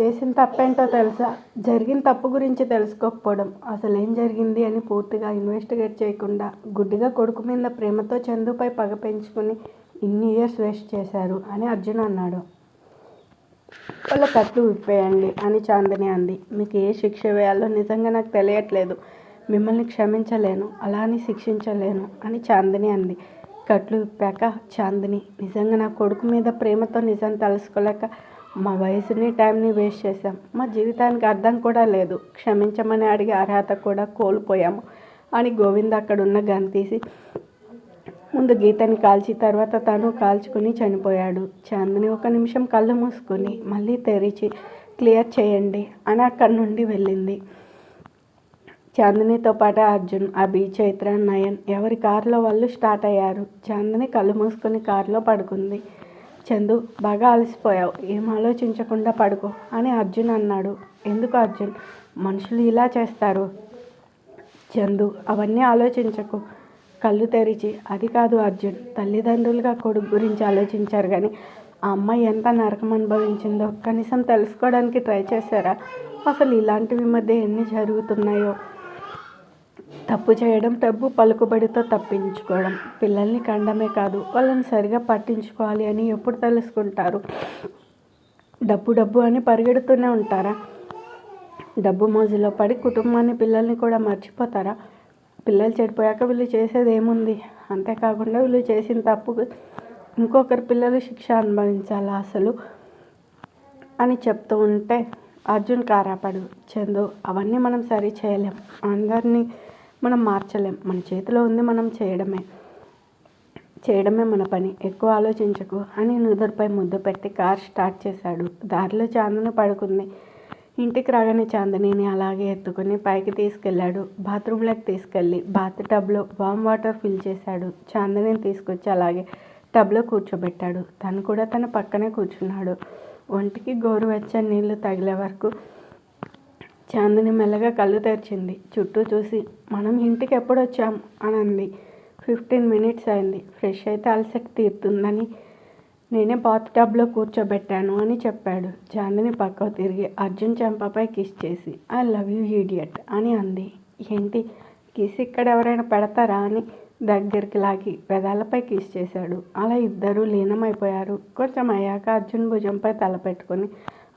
చేసిన తప్పేంటో తెలుసా? జరిగిన తప్పు గురించి తెలుసుకోకపోవడం. అసలు ఏం జరిగింది అని పూర్తిగా ఇన్వెస్టిగేట్ చేయకుండా గుడ్డిగా కొడుకు మీద ప్రేమతో చందుపై పగ పెంచుకుని ఇన్ని ఇయర్స్ వేస్ట్ చేశారు అని అర్జున్ అన్నాడు. వాళ్ళ కట్లు విప్పేయండి అని చాందని అంది. మీకు ఏ శిక్ష వేయాలో నిజంగా నాకు తెలియట్లేదు. మిమ్మల్ని క్షమించలేను. అలా అని శిక్షించలేను అని చాందని అంది. కట్లు విప్పాక చాందిని నిజంగా నా కొడుకు మీద ప్రేమతో నిజం తెలుసుకోలేక మా వయసుని టైంని వేస్ట్ చేశాం. మా జీవితానికి అర్థం కూడా లేదు. క్షమించమని అడిగే అర్హత కూడా కోల్పోయాము. అని గోవింద్ అక్కడున్న గన్ తీసి ముందు గీతని కాల్చి తర్వాత తను కాల్చుకుని చనిపోయాడు. చాందిని ఒక నిమిషం కళ్ళు మూసుకొని మళ్ళీ తెరిచి క్లియర్ చేయండి అని అక్కడి నుండి వెళ్ళింది. చాందినితో పాటు అర్జున్ అభి చైత్ర నయన్ ఎవరి కారులో వాళ్ళు స్టార్ట్ అయ్యారు. చాందిని కళ్ళు మూసుకొని కారులో పడుకుంది. చందు బాగా అలసిపోయావు. ఏం ఆలోచించకుండా పడుకో అని అర్జున్ అన్నాడు. ఎందుకు అర్జున్? మనుషులు ఇలా చేస్తారు. చందు అవన్నీ ఆలోచించకు. కళ్ళు తెరిచి. అది కాదు అర్జున్. తల్లిదండ్రులుగా కొడుకు గురించి ఆలోచించారు కానీ ఆ అమ్మాయి ఎంత నరకం అనుభవించిందో కనీసం తెలుసుకోవడానికి ట్రై చేశారా? అసలు ఇలాంటివి మధ్య ఎన్ని జరుగుతున్నాయో. తప్పు చేయడం డబ్బు పలుకుబడితో తప్పించుకోవడం. పిల్లల్ని కండమే కాదు వాళ్ళని సరిగా పట్టించుకోవాలి అని ఎప్పుడు తెలుసుకుంటారు? డబ్బు డబ్బు అని పరిగెడుతూనే ఉంటారా? డబ్బు మోజులో పడి కుటుంబాన్ని పిల్లల్ని కూడా మర్చిపోతారా? పిల్లలు చెడిపోయాక వీళ్ళు చేసేది ఏముంది? అంతేకాకుండా వీళ్ళు చేసిన తప్పుకు ఇంకొకరి పిల్లలు శిక్ష అనుభవించాలా అసలు? అని చెప్తూ ఉంటే అర్జున్ కారాపడు. చందు అవన్నీ మనం సరి చేయలేం. అందరినీ మనం మార్చలేం. మన చేతిలో ఉంది మనం చేయడమే. చేయడమే మన పని. ఎక్కువ ఆలోచించకు అని నుదురుపై ముద్దు పెట్టి కార్ స్టార్ట్ చేశాడు. దారిలో చాందని పడుకుంది. ఇంటికి రాగానే చాందనిని అలాగే ఎత్తుకుని పైకి తీసుకెళ్ళాడు. బాత్రూంలోకి తీసుకెళ్ళి బాత్ టబ్లో వామ్ వాటర్ ఫిల్ చేశాడు. చాందనిని తీసుకొచ్చి అలాగే టబ్లో కూర్చోబెట్టాడు. తను కూడా తన పక్కనే కూర్చున్నాడు. ఒంటికి గోరువెచ్చని నీళ్ళు తగిలే వరకు చాందిని మెల్లగా కళ్ళు తెరిచింది. చుట్టూ చూసి మనం ఇంటికి ఎప్పుడు వచ్చాం అని అంది. ఫిఫ్టీన్ మినిట్స్ అయింది. ఫ్రెష్ అయితే అలసట తీరుతుందని నేనే బాత్ టబ్లో కూర్చోబెట్టాను అని చెప్పాడు. చాందిని పక్కకు తిరిగి అర్జున్ చెంపపై కిస్ చేసి ఐ లవ్ యూ ఈడియట్ అని అంది. ఏంటి? కిస్ ఇక్కడ ఎవరైనా పెడతారా? అని దగ్గరికి లాగి పెదాలపై కిస్ చేశాడు. అలా ఇద్దరూ లీనమైపోయారు. కొంచెం అయ్యాక అర్జున్ భుజంపై తల పెట్టుకొని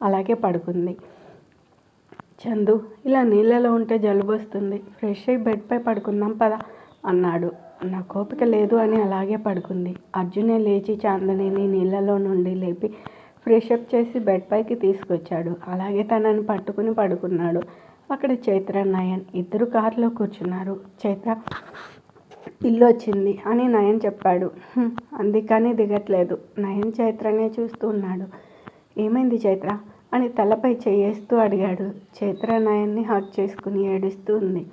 అలాగే పడుకుంది. చందు ఇలా నీళ్ళలో ఉంటే జలుబు వస్తుంది. ఫ్రెష్ అయ్యి బెడ్పై పడుకుందాం పద అన్నాడు. నా కోపిక లేదు అని అలాగే పడుకుంది. అర్జునే లేచి చాందనిని నీళ్ళలో నుండి లేపి ఫ్రెష్ అప్ చేసి బెడ్ పైకి తీసుకొచ్చాడు. అలాగే తనని పట్టుకుని పడుకున్నాడు. అక్కడ చైత్ర నయన్ ఇద్దరు కారులో కూర్చున్నారు. చైత్ర ఇల్లు వచ్చింది అని నయన్ చెప్పాడు. అందుకని దిగట్లేదు నయన్ చైత్రనే చూస్తూ ఉన్నాడు. ఏమైంది చైత్ర? అని తలపై చేయేస్తూ అడిగాడు. చైత్ర నయన్ని హక్ చేసుకుని ఏడుస్తూ ఉంది.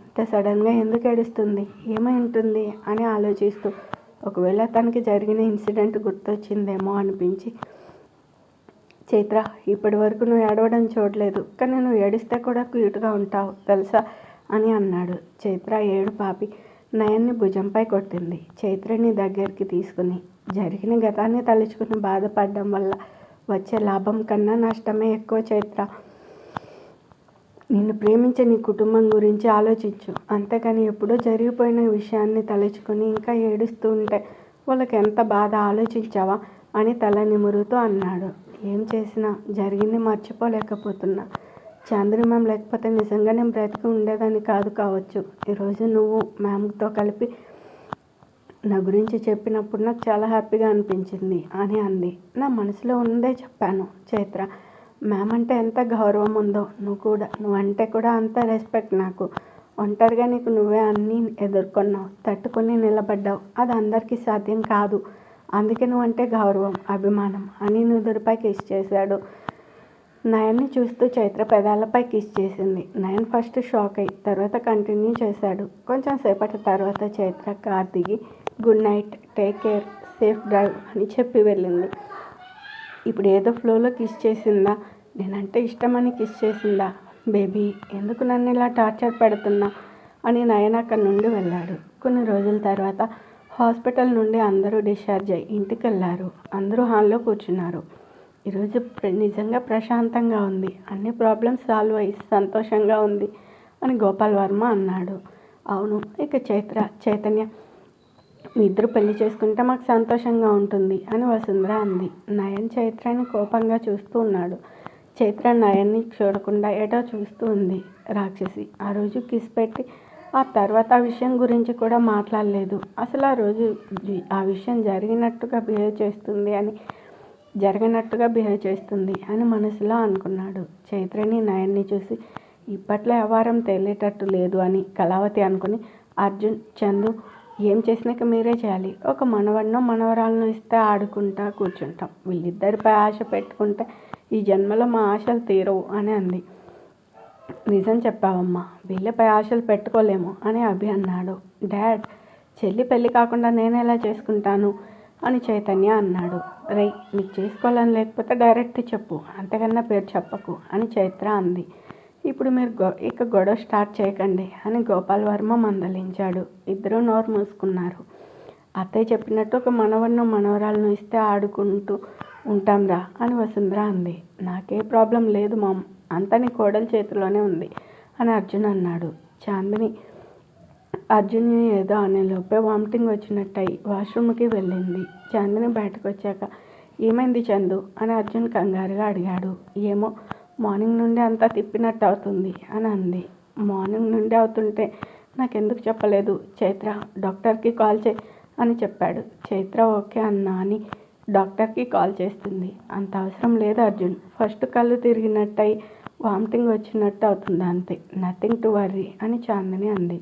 ఇంత సడన్గా ఎందుకు ఏడుస్తుంది? ఏమై ఉంటుంది అని ఆలోచిస్తూ ఒకవేళ తనకి జరిగిన ఇన్సిడెంట్ గుర్తొచ్చిందేమో అనిపించి చైత్ర ఇప్పటి వరకు నువ్వు ఏడవడం చూడలేదు కానీ నువ్వు ఏడిస్తే కూడా క్యూట్గా ఉంటావు తెలుసా? అని అన్నాడు. చైత్ర ఏడు పాపి నయన్ని భుజంపై కొట్టింది. చైత్రని దగ్గరికి తీసుకుని జరిగిన గతాన్ని తలుచుకుని బాధపడడం వల్ల వచ్చే లాభం కన్నా నష్టమే ఎక్కువ చైత్ర. నిన్ను ప్రేమించే నీ కుటుంబం గురించి ఆలోచించు. అంతేకాని ఎప్పుడో జరిగిపోయిన విషయాన్ని తలుచుకుని ఇంకా ఏడుస్తూ ఉంటే వాళ్ళకి ఎంత బాధ ఆలోచించావా అని తల నిమురుతూ అన్నాడు. ఏం చేసినా జరిగింది మర్చిపోలేకపోతున్నా. చాంద్రి మ్యామ్ లేకపోతే నిజంగా నేను బ్రతికి ఉండేదాన్ని కాదు కావచ్చు. ఈరోజు నువ్వు మ్యామ్తో కలిపి నా గురించి చెప్పినప్పుడు నాకు చాలా హ్యాపీగా అనిపించింది. అని అంది. నా మనసులో ఉందే చెప్పాను. చైత్ర మ్యామ్ అంటే ఎంత గౌరవం ఉందో. నువ్వు కూడా నువ్వంటే కూడా అంత రెస్పెక్ట్ నాకు. ఒంటరిగా నీకు నువ్వే అన్నీ ఎదుర్కొన్నావు. తట్టుకొని నిలబడ్డావు. అది అందరికీ సాధ్యం కాదు. అందుకే నువ్వంటే గౌరవం అభిమానం అని నుదురుపై కిస్ చేశాడు. నయన్ని చూస్తూ చైత్ర పెదాలపై కిస్ చేసింది. నయన్ ఫస్ట్ షాక్ అయ్యి తర్వాత కంటిన్యూ చేశాడు. కొంచెం సేపటి తర్వాత చైత్ర కార్ దిగి good night take care safe drive అని చెప్పి వెళ్ళింది. ఇప్పుడు ఏదో ఫ్లోలో కిస్ చేసిందా? నేనంటే ఇష్టమని కిస్ చేసిందా? బేబీ ఎందుకు నన్ను ఇలా టార్చర్ పెడుతున్నా అని నయన్ అక్కడి నుండి వెళ్ళాడు. కొన్ని రోజుల తర్వాత హాస్పిటల్ నుండి అందరూ డిశ్చార్జ్ అయ్యి ఇంటికి వెళ్ళారు అందరూ హాల్లో కూర్చున్నారు. ఈరోజు నిజంగా ప్రశాంతంగా ఉంది. అన్ని ప్రాబ్లమ్స్ సాల్వ్ అయ్యి సంతోషంగా ఉంది అని గోపాల్ వర్మ అన్నాడు. అవును ఇక చైత్ర చైతన్య మీ ఇద్దరు పెళ్ళి చేసుకుంటే మాకు సంతోషంగా ఉంటుంది అని వసుంధర అంది. నయన్ చైత్రని కోపంగా చూస్తూ ఉన్నాడు. చైత్ర నయన్ని చూడకుండా ఏటో చూస్తూ ఉంది రాక్షసి. ఆ రోజు కిస్ పెట్టి ఆ తర్వాత ఆ విషయం గురించి కూడా మాట్లాడలేదు. అసలు ఆ రోజు ఆ విషయం జరిగినట్టుగా బిహేవ్ చేస్తుంది అని జరగనట్టుగా బిహేవ్ చేస్తుంది అని మనసులో అనుకున్నాడు. చైత్రని నయన్ని చూసి ఇప్పట్లో వ్యవహారం తేలేటట్టు లేదు అని కళావతి అనుకుని అర్జున్ చందు ఏం చేసినాక మీరే చేయాలి. ఒక మనవడినో మనవరాలను ఇస్తే ఆడుకుంటా కూర్చుంటాం. వీళ్ళిద్దరిపై ఆశ పెట్టుకుంటే ఈ జన్మలో మా ఆశలు తీరవు అని అంది. నిజం చెప్పావమ్మా వీళ్ళపై ఆశలు పెట్టుకోలేము అని అభి అన్నాడు. డాడ్ చెల్లి పెళ్ళి కాకుండా నేను ఎలా చేసుకుంటాను? అని చైతన్య అన్నాడు. రై నీకు చేసుకోవాలని లేకపోతే డైరెక్ట్ చెప్పు. అంతకన్నా పేరు చెప్పకు అని చైత్ర అంది. ఇప్పుడు మీరు గొ ఇక గొడవ స్టార్ట్ చేయకండి అని గోపాల్ వర్మ మందలించాడు. ఇద్దరూ నోరు మూసుకున్నారు. అత్తయ్య చెప్పినట్టు ఒక మనవన్ను మనవరాలను ఇస్తే ఆడుకుంటూ ఉంటాంరా అని వసుంధర అంది. నాకే ప్రాబ్లం లేదు మామ్ అంతా నీ కోడల చేతిలోనే ఉంది అని అర్జున్ అన్నాడు. చాందిని అర్జున్ ఏదో అనే లోపే వామిటింగ్ వచ్చినట్టు అయి వాష్రూమ్కి వెళ్ళింది. చాందిని బయటకు వచ్చాక ఏమైంది చందు? అని అర్జున్ కంగారుగా అడిగాడు. ఏమో మార్నింగ్ నుండి అంతా తిప్పినట్టు అవుతుంది అని అంది. మార్నింగ్ నుండి అవుతుంటే నాకెందుకు చెప్పలేదు? చైత్ర డాక్టర్కి కాల్ చే అని చెప్పాడు. చైత్ర ఓకే అన్నా అని డాక్టర్కి కాల్ చేస్తుంది. అంత అవసరం లేదు అర్జున్. ఫస్ట్ కళ్ళు తిరిగినట్టు అయి వామిటింగ్ వచ్చినట్టు అవుతుంది అంతే. నథింగ్ టు వర్రీ అని చాందిని అంది.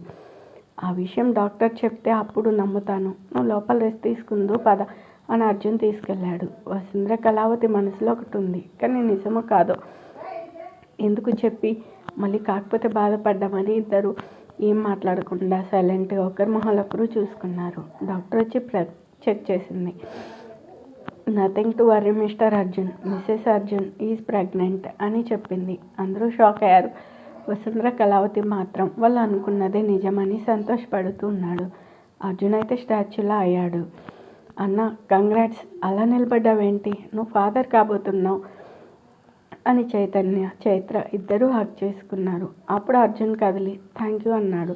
ఆ విషయం డాక్టర్ చెప్తే అప్పుడు నమ్ముతాను. నువ్వు లోపల రెస్ట్ తీసుకుందు పద అని అర్జున్ తీసుకెళ్ళాడు. వసుంధర కళావతి మనసులో ఒకటి ఉంది. కానీ నిజమో కాదో? ఎందుకు చెప్పి? మళ్ళీ కాకపోతే బాధపడ్డామని ఇద్దరు ఏం మాట్లాడకుండా సైలెంట్గా ఒకరి మొహాలు ఒకరు చూసుకున్నారు. డాక్టర్ వచ్చి ప్ర చెక్ చేసింది. Nothing to worry Mr Arjun. Mrs Arjun is pregnant అని చెప్పింది. అందరూ షాక్ అయ్యారు. వసుంధర కళావతి మాత్రం వాళ్ళు అనుకున్నదే నిజమని సంతోషపడుతూ ఉన్నాడు అర్జున్ అయితే స్టాచ్యూలా అయ్యాడు. అన్న కంగ్రాట్స్ అలా నిలబడ్డావేంటి? నువ్వు ఫాదర్ కాబోతున్నావు అని చైతన్య చైత్ర ఇద్దరూ హక్ చేసుకున్నారు. అప్పుడు అర్జున్ కదిలి థ్యాంక్ యూ అన్నాడు.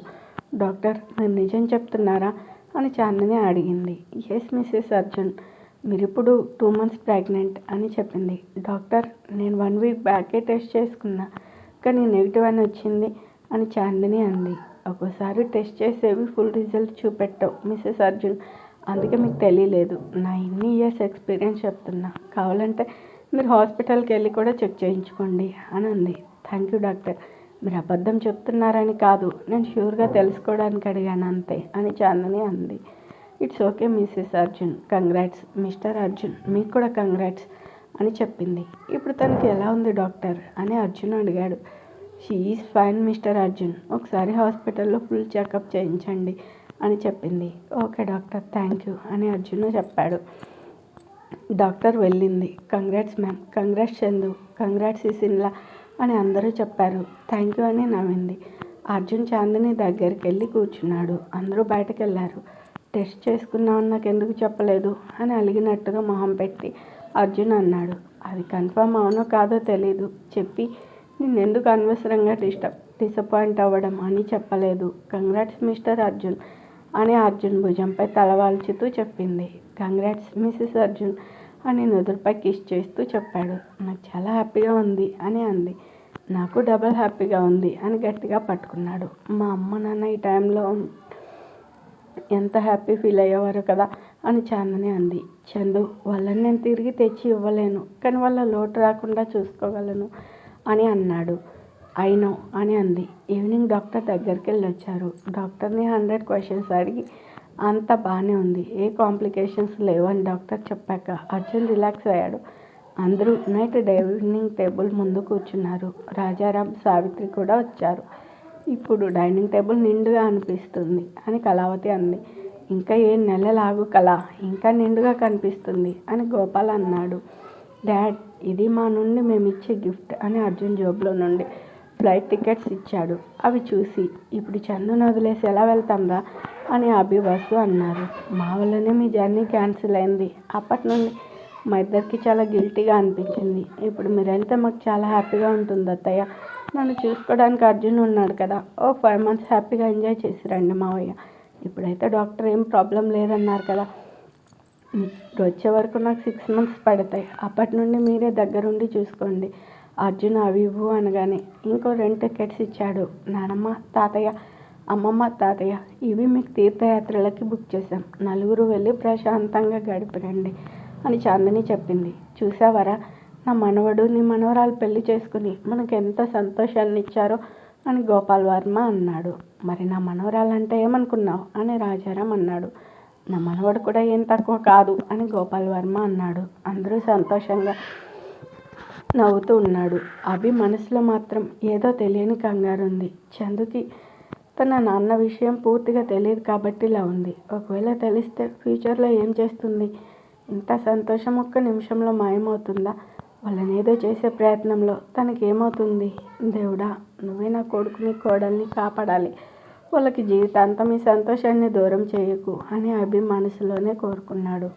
డాక్టర్ మీరు నిజం చెప్తున్నారా? అని చాందిని అడిగింది. Yes Mrs Arjun. మీరు ఇప్పుడు టూ మంత్స్ ప్రెగ్నెంట్ అని చెప్పింది. డాక్టర్ నేను వన్ వీక్ బ్యాకే టెస్ట్ చేసుకున్నా. కానీ నెగిటివ్ అని వచ్చింది అని చాందిని అంది. ఒక్కోసారి టెస్ట్ చేసేవి ఫుల్ రిజల్ట్ చూపెట్టవు మిస్సెస్ అర్జున్. అందుకే మీకు తెలియలేదు. నా ఇన్ని ఇయర్స్ ఎక్స్పీరియన్స్ చెప్తున్నా. కావాలంటే మీరు హాస్పిటల్కి వెళ్ళి కూడా చెక్ చేయించుకోండి అని అంది. థ్యాంక్ యూ డాక్టర్ మీరు అబద్ధం చెప్తున్నారని కాదు నేను షూర్గా తెలుసుకోవడానికి అడిగాను అంతే అని చాందని అంది. It's okay Mrs Arjun. Congrats Mr Arjun. మీకు కూడా కంగ్రాట్స్ అని చెప్పింది. ఇప్పుడు తనకి ఎలా ఉంది డాక్టర్? అని అర్జున్ అడిగాడు. She is fine Mr Arjun. ఒకసారి హాస్పిటల్లో ఫుల్ చెకప్ చేయించండి అని చెప్పింది. ఓకే డాక్టర్ థ్యాంక్ యూ అని అర్జున్ చెప్పాడు. డాక్టర్ వెళ్ళింది. Congrats ma'am. Congrats Chandu. Congrats సిన్లా అని అందరూ చెప్పారు. థ్యాంక్ యూ అని నవ్వింది. అర్జున్ చాందిని దగ్గరికి వెళ్ళి కూర్చున్నాడు. అందరూ బయటకు వెళ్ళారు టెస్ట్ చేసుకున్నామని నాకు ఎందుకు చెప్పలేదు అని అలిగినట్టుగా మొహం పెట్టి అర్జున్ అన్నాడు. అది కన్ఫర్మ్ అవునో కాదో తెలీదు. చెప్పి నిన్నెందుకు అనవసరంగా డిస్టర్బ్ డిసప్పాయింట్ అవ్వడం అని చెప్పలేదు. కంగ్రాట్స్ మిస్టర్ అర్జున్ అని అర్జున్ భుజంపై తలవాల్చుతూ చెప్పింది. కంగ్రాట్స్ మిస్సెస్ అర్జున్ అని నుదురుపై కిస్ చేస్తూ చెప్పాడు. నాకు చాలా హ్యాపీగా ఉంది అని అంది. నాకు డబల్ హ్యాపీగా ఉంది అని గట్టిగా పట్టుకున్నాడు. మా అమ్మ నాన్న ఈ టైంలో ఎంత హ్యాపీ ఫీల్ అయ్యేవారు కదా! అని చాందని అంది. చందు వాళ్ళని నేను తిరిగి తెచ్చి ఇవ్వలేను కానీ వాళ్ళ లోటు రాకుండా చూసుకోగలను అని అన్నాడు. అయినో అని అంది. ఈవినింగ్ డాక్టర్ దగ్గరికి వెళ్ళి వచ్చారు డాక్టర్ని హండ్రెడ్ క్వశ్చన్స్ అడిగి అంత బాగానే ఉంది. ఏ కాంప్లికేషన్స్ లేవని డాక్టర్ చెప్పాక అర్జున్ రిలాక్స్ అయ్యాడు. అందరూ నైట్ డైనింగ్ టేబుల్ ముందు కూర్చున్నారు. రాజారాం సావిత్రి కూడా వచ్చారు. ఇప్పుడు డైనింగ్ టేబుల్ నిండుగా అనిపిస్తుంది అని కళావతి అంది. ఇంకా ఏ నెలలాగు కలా ఇంకా నిండుగా కనిపిస్తుంది అని గోపాల్ అన్నాడు. డాడ్ ఇది మా నుండి మేము ఇచ్చే గిఫ్ట్ అని అర్జున్ జోబులో నుండి ఫ్లైట్ టికెట్స్ ఇచ్చాడు. అవి చూసి ఇప్పుడు చందును వదిలేసి ఎలా వెళ్తాంరా అని అభి వసు అన్నారు. మా వల్లనే మీ జర్నీ క్యాన్సిల్ అయింది. అప్పటి నుండి మా ఇద్దరికి చాలా గిల్టీగా అనిపించింది. ఇప్పుడు మీరు మాకు చాలా హ్యాపీగా ఉంటుంది అత్తయ్య. నన్ను చూసుకోవడానికి అర్జున్ ఉన్నాడు కదా. ఓ ఫైవ్ మంత్స్ హ్యాపీగా ఎంజాయ్ చేసిరండి మావయ్య. ఇప్పుడైతే డాక్టర్ ఏం ప్రాబ్లం లేదన్నారు కదా. ఇప్పుడు వచ్చే వరకు నాకు సిక్స్ మంత్స్ పడతాయి. అప్పటి నుండి మీరే దగ్గరుండి చూసుకోండి. అర్జున్ అవి ఇవ్వు అనగానే ఇంకో రెండు టికెట్స్ ఇచ్చాడు. నానమ్మ తాతయ్య అమ్మమ్మ తాతయ్య ఇవి మీకు తీర్థయాత్రలకి బుక్ చేశాం. నలుగురు వెళ్ళి ప్రశాంతంగా గడిపిరండి అని చాందని చెప్పింది. చూసావరా నా మనవడు నీ మనవరాలు పెళ్ళి చేసుకుని మనకు ఎంత సంతోషాన్ని ఇచ్చారో అని గోపాల్ వర్మ అన్నాడు. మరి నా మనవరాలంటే ఏమనుకున్నావు? అని రాజారాం అన్నాడు. నా మనవడు కూడా ఏం తక్కువ కాదు అని గోపాల్ వర్మ అన్నాడు. అందరూ సంతోషంగా నవ్వుతూ ఉన్నాడు. అభి మనసులో మాత్రం ఏదో తెలియని కంగారు ఉంది. చందుకి తన నాన్న విషయం పూర్తిగా తెలియదు కాబట్టి ఇలా ఉంది. ఒకవేళ తెలిస్తే ఫ్యూచర్లో ఏం చేస్తుంది? ఇంత సంతోషం ఒక్క నిమిషంలో మాయమవుతుందా? వాళ్ళని ఏదో చేసే ప్రయత్నంలో తనకి ఏమవుతుంది దేవుడా నువ్వే నా కొడుకుని కోడల్ని కాపాడాలి. వాళ్ళకి జీవితాంతం ఈ సంతోషాన్ని దూరం చేయకు అని అభి మనసులోనే కోరుకున్నాడు.